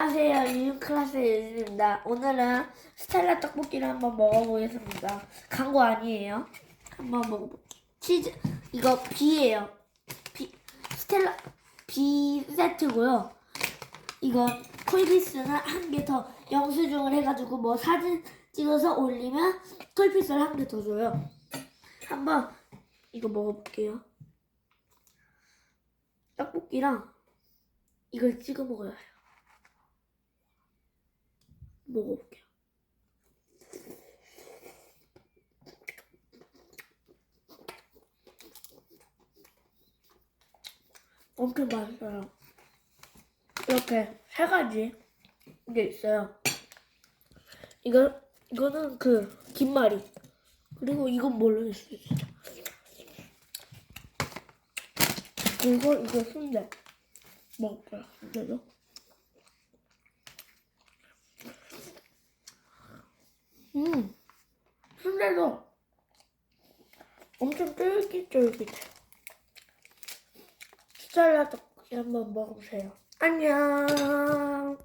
안녕하세요. 유유 클래스의 유유입니다. 오늘은 스텔라 떡볶이를 한번 먹어보겠습니다. 광고 아니에요. 한번 먹어볼게요. 치즈, 이거 B예요. B, 스텔라 B 세트고요. 이건 콜피스는 한 개 더 영수증을 해가지고 뭐 사진 찍어서 올리면 콜피스를 한 개 더 줘요. 한번 이거 먹어볼게요. 떡볶이랑 이걸 찍어 먹어야 해요. 먹어볼게요. 엄청 맛있어요. 이렇게 세 가지 게 있어요. 이거 이거는 그 김말이 그리고 이건 모르겠어요. 진짜. 그리고 이거 순대 먹을게요. 순대도. 음, 순대도 엄청 쫄깃쫄깃해. 떡볶이 한번 먹어보세요. 안녕.